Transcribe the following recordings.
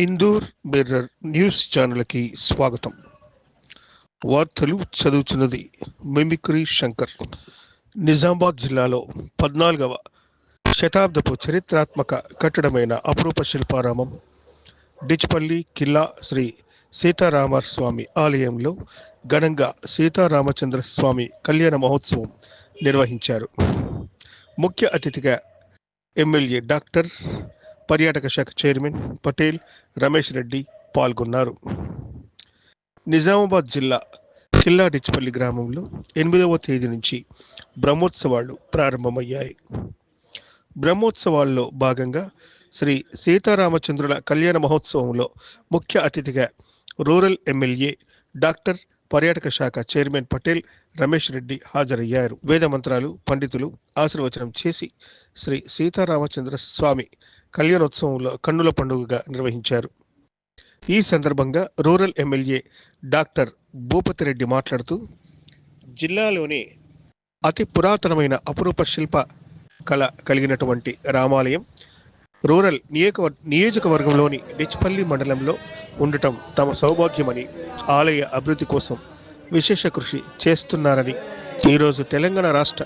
Indur బిర్రర్ news ఛానల్కి స్వాగతం. వార్తలు చదువుతున్నది మిమిక్రీ శంకర్. నిజామాబాద్ జిల్లాలో పద్నాలుగవ శతాబ్దపు చరిత్రాత్మక కట్టడమైన అపురూప శిల్పారామం డిచ్పల్లి కిల్లా శ్రీ సీతారామ స్వామి ఆలయంలో ఘనంగా సీతారామచంద్ర స్వామి కళ్యాణ మహోత్సవం నిర్వహించారు. ముఖ్య అతిథిగా ఎమ్మెల్యే డాక్టర్ పర్యాటక శాఖ చైర్మన్ పటేల్ రమేష్ రెడ్డి పాల్గొన్నారు. నిజామాబాద్ జిల్లా కిల్లా డిచ్పల్లి గ్రామంలో ఎనిమిదవ తేదీ నుంచి బ్రహ్మోత్సవాలు ప్రారంభమయ్యాయి. బ్రహ్మోత్సవాల్లో భాగంగా శ్రీ సీతారామచంద్రుల కళ్యాణ మహోత్సవంలో ముఖ్య అతిథిగా రూరల్ ఎమ్మెల్యే డాక్టర్ పర్యాటక శాఖ చైర్మన్ పటేల్ రమేష్ రెడ్డి హాజరయ్యారు. వేద మంత్రాలు పండితులు ఆశీర్వచనం చేసి శ్రీ సీతారామచంద్ర స్వామి కళ్యాణోత్సవంలో కన్నుల పండుగగా నిర్వహించారు. ఈ సందర్భంగా రూరల్ ఎమ్మెల్యే డాక్టర్ భూపతిరెడ్డి మాట్లాడుతూ జిల్లాలోని అతి పురాతనమైన అపురూప శిల్ప కళ కలిగినటువంటి రామాలయం రూరల్ నియోజక నియోజకవర్గంలోని డిచ్పల్లి మండలంలో ఉండటం తమ సౌభాగ్యమని ఆలయ అభివృద్ధి కోసం విశేష కృషి చేస్తున్నారని ఈరోజు తెలంగాణ రాష్ట్ర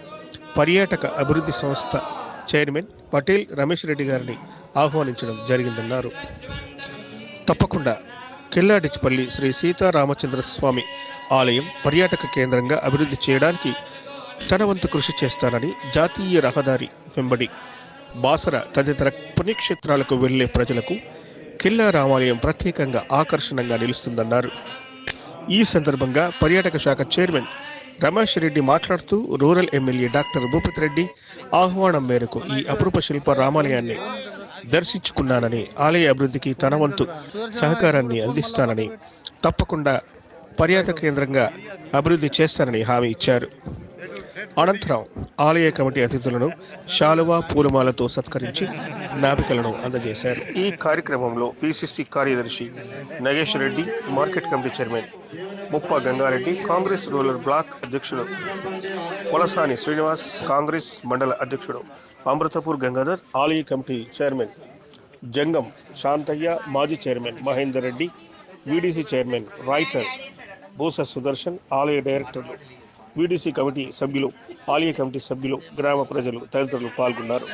పర్యాటక అభివృద్ధి సంస్థ చైర్మన్ పటేల్ రమేష్ రెడ్డి గారిని ఆహ్వానించడం జరిగిందన్నారు. తప్పకుండా కిల్లాడిచ్పల్లి శ్రీ సీతారామచంద్ర స్వామి ఆలయం పర్యాటక కేంద్రంగా అభివృద్ధి చేయడానికి తన వంతు కృషి చేస్తానని జాతీయ రహదారి వెంబడి బాసర తదితర పుణ్యక్షేత్రాలకు వెళ్ళే ప్రజలకు కిల్లా రామాలయం ప్రత్యేకంగా ఆకర్షణంగా నిలుస్తుందన్నారు. ఈ సందర్భంగా పర్యాటక శాఖ చైర్మన్ రమేష్ రెడ్డి మాట్లాడుతూ rural MLA doctor Bhupathi Reddy ఆహ్వానం మేరకు ఈ అపురూప శిల్ప రామాలయాన్ని దర్శించుకున్నానని ఆలయ అభివృద్ధికి తన వంతు సహకారాన్ని అందిస్తానని తప్పకుండా పర్యాటక కేంద్రంగా అభివృద్ధి చేస్తానని హామీ ఇచ్చారు. అనంతరం ఆలయ కమిటీ అతిథులను శాలువా పూలమాలతో సత్కరించి జ్ఞాపికలను అందజేశారు. ఈ కార్యక్రమంలో పిసిసి కార్యదర్శి Nagesh Reddy market committee chairman Muppa Gangareddy Congress rural black అధ్యక్షుడు కొలసాని శ్రీనివాస్ కాంగ్రెస్ మండల అధ్యక్షుడు అమృతపూర్ గంగాధర్ ఆలయ కమిటీ చైర్మన్ జంగం శాంతయ్య మాజీ chairman Mahender Reddy VDC chairman writer Boosa Sudarshan ఆలయ డైరెక్టర్లు వీడీసీ కమిటీ సభ్యులు ఆలయ కమిటీ సభ్యులు గ్రామ ప్రజలు తదితరులు పాల్గొన్నారు.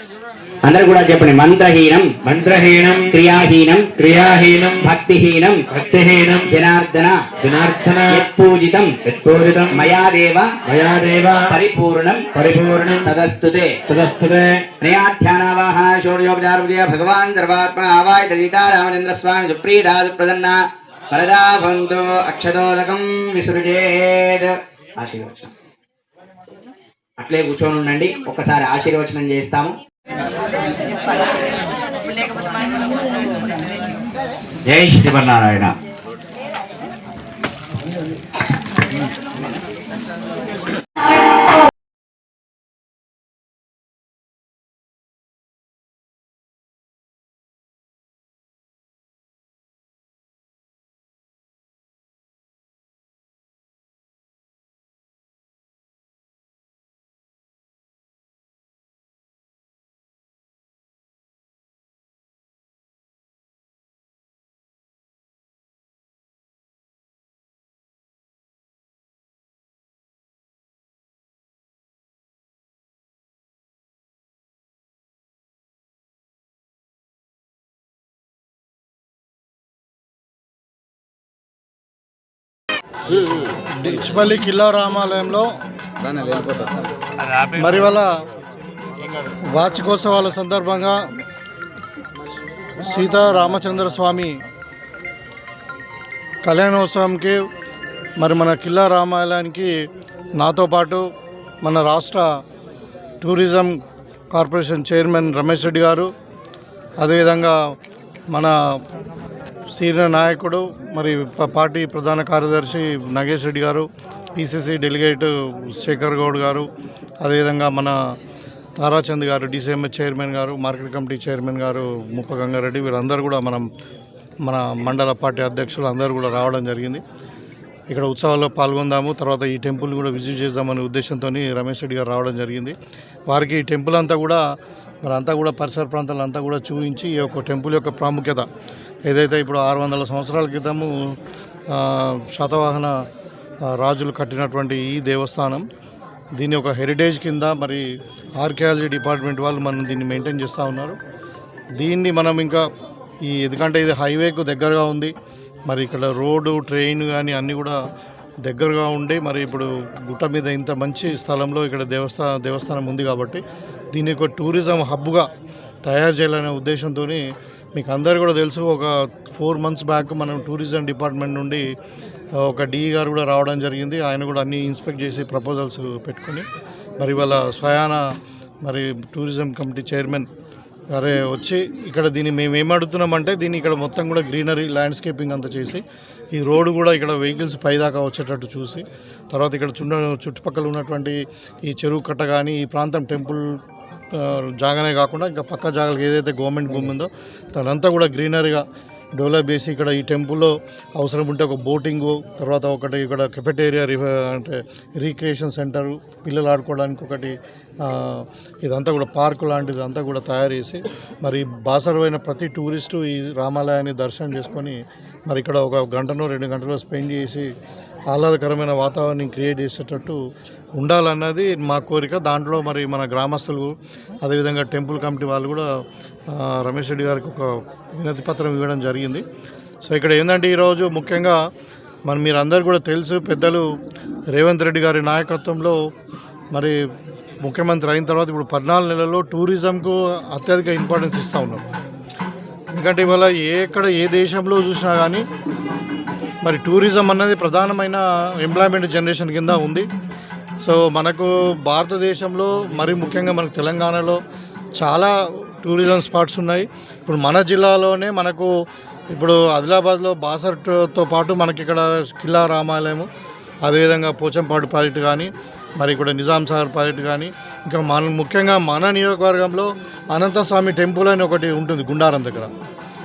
అందరు కూడా చెప్పండి. మంత్రహీనం మంత్రహీనం క్రియాహీనం క్రియాహీనం భక్తిహీనం భక్తిహీనం జనార్దన జనార్దన యత్పూజితం యత్పూజితం మయా దేవ మయా దేవ పరిపూర్ణం పరిపూర్ణం తదస్తుతే. తదస్తుతే. నయాధ్యానావాహన శౌర్యోపచార విజయ భగవాన్ సర్వాత్మన ఆవాయ దళితా రామచంద్ర స్వామి సుప్రీతా సుప్రసన్న. వరదా భవంతు అక్షతోదకం విసృజేత్. ఆశీర్వచనం. అట్లే కూర్చొని ఉండండి. ఒక్కసారి ఆశీర్వచనం చేస్తాము. జై శ్రీమన్నారాయణ. డిచ్పల్లి కిల్లా రామాలయంలో మరి వాళ్ళ వార్షికోత్సవాల సందర్భంగా సీతా రామచంద్ర స్వామి కళ్యాణోత్సవంకి మరి మన కిల్లా రామాలయానికి నాతో పాటు మన రాష్ట్ర tourism corporation chairman Ramesh Reddy garu అదేవిధంగా మన సీనియర్ నాయకుడు మరి పార్టీ ప్రధాన కార్యదర్శి నగేష్ రెడ్డి గారు పిసిసి డెలిగేట్ శేఖర్ గౌడ్ గారు అదేవిధంగా మన తారాచంద్ గారు డిసిఎంఎస్ చైర్మన్ గారు మార్కెట్ కమిటీ చైర్మన్ గారు ముప్ప గంగారెడ్డి వీరందరూ కూడా మనం మన మండల పార్టీ అధ్యక్షులు అందరూ కూడా రావడం జరిగింది. ఇక్కడ ఉత్సవాల్లో పాల్గొందాము తర్వాత ఈ టెంపుల్ కూడా విజిట్ చేద్దామనే ఉద్దేశంతో రమేష్ రెడ్డి గారు రావడం జరిగింది. వారికి ఈ టెంపుల్ అంతా కూడా మరి అంతా కూడా పరిసర ప్రాంతాలంతా కూడా చూపించి ఈ యొక్క టెంపుల్ యొక్క ప్రాముఖ్యత ఏదైతే ఇప్పుడు ఆరు వందల సంవత్సరాల క్రితము శాతవాహన రాజులు కట్టినటువంటి ఈ దేవస్థానం దీన్ని ఒక హెరిటేజ్ కింద మరి ఆర్కియాలజీ డిపార్ట్మెంట్ వాళ్ళు మనం దీన్ని మెయింటైన్ చేస్తూ ఉన్నారు. దీన్ని మనం ఇంకా ఈ ఎందుకంటే ఇది హైవేకు దగ్గరగా ఉంది మరి ఇక్కడ రోడ్డు ట్రైన్ కానీ అన్నీ కూడా దగ్గరగా ఉండి మరి ఇప్పుడు గుట్ట మీద ఇంత మంచి స్థలంలో ఇక్కడ దేవస్థా దేవస్థానం ఉంది కాబట్టి దీన్ని ఒక టూరిజం హబ్గా తయారు చేయాలనే ఉద్దేశంతో మీకు అందరు కూడా తెలుసు ఒక ఫోర్ మంత్స్ బ్యాక్ మనం టూరిజం డిపార్ట్మెంట్ నుండి ఒక డిఈ గారు కూడా రావడం జరిగింది. ఆయన కూడా అన్ని ఇన్స్పెక్ట్ చేసి ప్రపోజల్స్ పెట్టుకుని మరి వాళ్ళ స్వయాన మరి టూరిజం కమిటీ చైర్మన్ అరే వచ్చి ఇక్కడ దీన్ని మేము ఏం అడుగుతున్నామంటే దీన్ని ఇక్కడ మొత్తం కూడా గ్రీనరీ ల్యాండ్స్కేపింగ్ అంతా చేసి ఈ రోడ్డు కూడా ఇక్కడ వెహికల్స్ పైదాకా వచ్చేటట్టు చూసి తర్వాత ఇక్కడ చుండ చుట్టుపక్కల ఉన్నటువంటి ఈ చెరువు కట్ట కానీ ఈ ప్రాంతం టెంపుల్ జాగానే కాకుండా ఇంకా పక్క జాగాలకు ఏదైతే గవర్నమెంట్ భూమి ఉందో దానంతా కూడా గ్రీనరీగా డెవలప్ చేసి ఇక్కడ ఈ టెంపుల్లో అవసరం ఉంటే ఒక బోటింగ్ తర్వాత ఒకటి ఇక్కడ కెఫెటేరియా అంటే రీక్రియేషన్ సెంటర్ పిల్లలు ఆడుకోవడానికి ఒకటి ఇదంతా కూడా పార్కు లాంటిది అంతా కూడా తయారు చేసి మరి బాసరమైన ప్రతి టూరిస్టు ఈ రామాలయాన్ని దర్శనం చేసుకొని మరి ఇక్కడ ఒక గంటనో రెండు గంటలో స్పెండ్ చేసి ఆహ్లాదకరమైన వాతావరణం క్రియేట్ చేసేటట్టు ఉండాలన్నది మా కోరిక. దాంట్లో మరి మన గ్రామస్తులు అదేవిధంగా టెంపుల్ కమిటీ వాళ్ళు కూడా రమేష్ రెడ్డి గారికి ఒక వినతి పత్రం ఇవ్వడం జరిగింది. సో ఇక్కడ ఏంటంటే ఈరోజు ముఖ్యంగా మన మీరందరూ కూడా తెలుసు పెద్దలు రేవంత్ రెడ్డి గారి నాయకత్వంలో మరి ముఖ్యమంత్రి అయిన తర్వాత ఇప్పుడు పద్నాలుగు నెలల్లో టూరిజంకు అత్యధిక ఇంపార్టెన్స్ ఇస్తూ ఉన్నారు. ఎందుకంటే ఇవాళ ఏ ఎక్కడ ఏ దేశంలో చూసినా కానీ మరి టూరిజం అన్నది ప్రధానమైన ఎంప్లాయ్మెంట్ జనరేషన్ కింద ఉంది. సో మనకు భారతదేశంలో మరి ముఖ్యంగా మనకు తెలంగాణలో చాలా టూరిజం స్పాట్స్ ఉన్నాయి. ఇప్పుడు మన జిల్లాలోనే మనకు ఇప్పుడు ఆదిలాబాద్లో బాసర్తో పాటు మనకి ఇక్కడ కిల్లా రామాలయము అదేవిధంగా పోచంపాడు ప్రాజెక్టు కానీ మరి ఇక్కడ నిజాం సాగర్ ప్రాజెక్టు కానీ ఇంకా మన ముఖ్యంగా మన నియోజకవర్గంలో అనంతస్వామి టెంపుల్ అని ఒకటి ఉంటుంది గుండారం దగ్గర.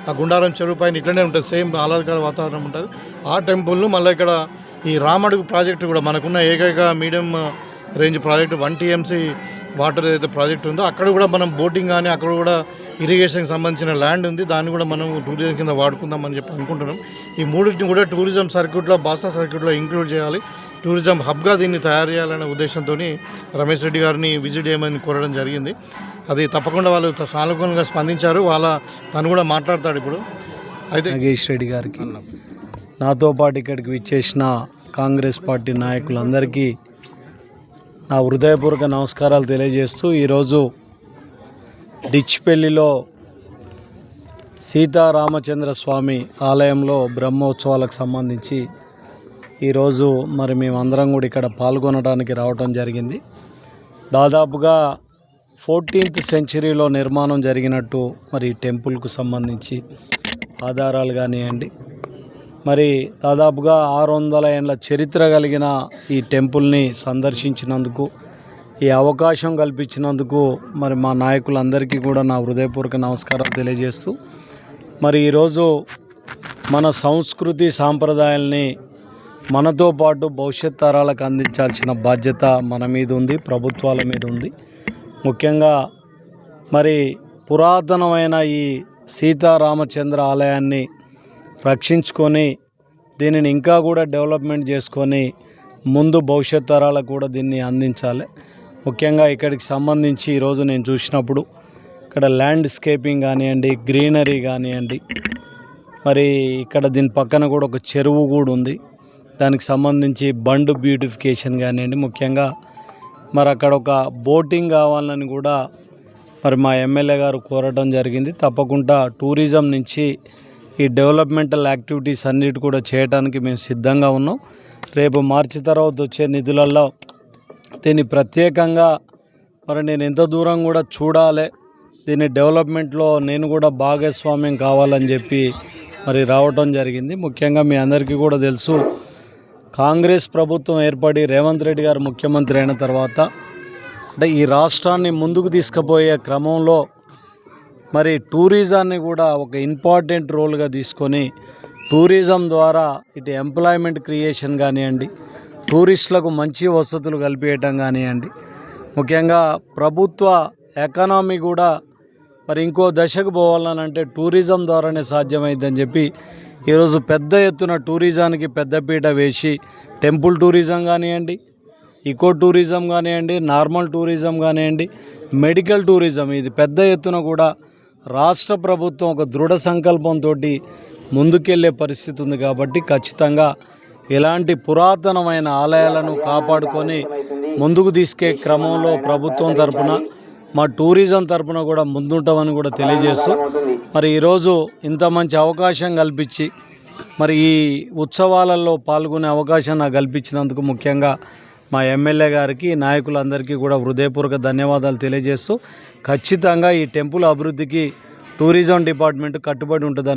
ఆ గుండారం చెరువు పైన ఇట్లనే ఉంటుంది సేమ్ ఆహ్లాదకర వాతావరణం ఉంటుంది. ఆ టెంపుల్ను మళ్ళీ ఇక్కడ ఈ రామడుగు ప్రాజెక్టు కూడా మనకున్న ఏకైక medium range project one TMC water ఏదైతే ప్రాజెక్ట్ ఉందో అక్కడ కూడా మనం బోటింగ్ కానీ అక్కడ కూడా ఇరిగేషన్కి సంబంధించిన ల్యాండ్ ఉంది. దాన్ని కూడా మనం టూరిజం కింద వాడుకుందామని చెప్పి అనుకుంటున్నాం. ఈ మూడింటిని కూడా టూరిజం సర్క్యూట్లో బాసా సర్క్యూట్లో ఇంక్లూడ్ చేయాలి. టూరిజం హబ్గా దీన్ని తయారు చేయాలనే ఉద్దేశంతో రమేష్ రెడ్డి గారిని విజిట్ చేయమని కోరడం జరిగింది. అది తప్పకుండా వాళ్ళు సానుకూలంగా స్పందించారు. వాళ్ళ తను కూడా మాట్లాడతాడు ఇప్పుడు. అయితే నాగేష్ రెడ్డి గారికి నాతో పాటు ఇక్కడికి విచ్చేసిన కాంగ్రెస్ పార్టీ నాయకులందరికీ నా హృదయపూర్వక నమస్కారాలు తెలియజేస్తూ ఈరోజు డిచ్పెల్లిలో సీతారామచంద్ర స్వామి ఆలయంలో బ్రహ్మోత్సవాలకు సంబంధించి ఈరోజు మరి మేమందరం కూడా ఇక్కడ పాల్గొనడానికి రావటం జరిగింది. దాదాపుగా ఫోర్టీన్త్ సెంచరీలో నిర్మాణం జరిగినట్టు మరి టెంపుల్కు సంబంధించి ఆధారాలు కానివ్వండి. మరి దాదాపుగా ఆరు వందల ఏండ్ల చరిత్ర కలిగిన ఈ టెంపుల్ని సందర్శించినందుకు ఈ అవకాశం కల్పించినందుకు మరి మా నాయకులందరికీ కూడా నా హృదయపూర్వక నమస్కారం తెలియజేస్తూ మరి ఈరోజు మన సంస్కృతి సాంప్రదాయాల్ని మనతో పాటు భవిష్యత్ తరాలకు అందించాల్సిన బాధ్యత మన మీద ఉంది ప్రభుత్వాల మీద ఉంది. ముఖ్యంగా మరి పురాతనమైన ఈ సీతారామచంద్ర ఆలయాన్ని రక్షించుకొని దీనిని ఇంకా కూడా డెవలప్మెంట్ చేసుకొని ముందు భవిష్యత్ తరాలకు కూడా దీన్ని అందించాలి. ముఖ్యంగా ఇక్కడికి సంబంధించి ఈరోజు నేను చూసినప్పుడు ఇక్కడ ల్యాండ్స్కేపింగ్ కానివ్వండి గ్రీనరీ కానివ్వండి మరి ఇక్కడ దీని పక్కన కూడా ఒక చెరువు కూడా ఉంది. దానికి సంబంధించి బండ్ బ్యూటిఫికేషన్ కానివ్వండి ముఖ్యంగా మరి అక్కడ ఒక బోటింగ్ కావాలని కూడా మరి మా ఎమ్మెల్యే గారు కోరడం జరిగింది. తప్పకుండా టూరిజం నుంచి ఈ డెవలప్మెంటల్ యాక్టివిటీస్ అన్నిటి కూడా చేయడానికి మేము సిద్ధంగా ఉన్నాం. రేపు మార్చి తర్వాత వచ్చే నిధులలో దీన్ని ప్రత్యేకంగా మరి నేను ఎంత దూరం కూడా చూడాలి. దీని డెవలప్మెంట్లో నేను కూడా భాగస్వామ్యం కావాలని చెప్పి మరి రావటం జరిగింది. ముఖ్యంగా మీ అందరికీ కూడా తెలుసు కాంగ్రెస్ ప్రభుత్వం ఏర్పడి రేవంత్ రెడ్డి గారు ముఖ్యమంత్రి అయిన తర్వాత అంటే ఈ రాష్ట్రాన్ని ముందుకు తీసుకుపోయే క్రమంలో మరి టూరిజాన్ని కూడా ఒక ఇంపార్టెంట్ రోల్గా తీసుకొని టూరిజం ద్వారా ఇటు ఎంప్లాయ్మెంట్ క్రియేషన్ కానివ్వండి టూరిస్టులకు మంచి వసతులు కల్పించడం కానివ్వండి ముఖ్యంగా ప్రభుత్వ ఎకానమీ కూడా మరి ఇంకో దశకు పోవాలనంటే టూరిజం ద్వారానే సాధ్యమైందని చెప్పి ఈరోజు పెద్ద ఎత్తున టూరిజానికి పెద్దపీట వేసి టెంపుల్ టూరిజం కానివ్వండి ఈకో టూరిజం కానివ్వండి నార్మల్ టూరిజం కానివ్వండి మెడికల్ టూరిజం ఇది పెద్ద ఎత్తున కూడా రాష్ట్ర ప్రభుత్వం ఒక దృఢ సంకల్పంతో ముందుకెళ్ళే పరిస్థితి ఉంది కాబట్టి ఖచ్చితంగా ఇలాంటి పురాతనమైన ఆలయాలను కాపాడుకొని ముందుకు తీసుకే క్రమంలో ప్రభుత్వం తరపున మా టూరిజం తరపున కూడా ముందుంటామని కూడా తెలియజేస్తూ మరి ఈరోజు ఇంత మంచి అవకాశం కల్పించి మరి ఈ ఉత్సవాలలో పాల్గొనే అవకాశం నాకు కల్పించినందుకు ముఖ్యంగా మా ఎమ్మెల్యే గారికి నాయకులందరికీ కూడా హృదయపూర్వక ధన్యవాదాలు తెలియజేస్తూ ఖచ్చితంగా ఈ టెంపుల్ అభివృద్ధికి టూరిజం డిపార్ట్మెంట్ కట్టుబడి ఉంటుందని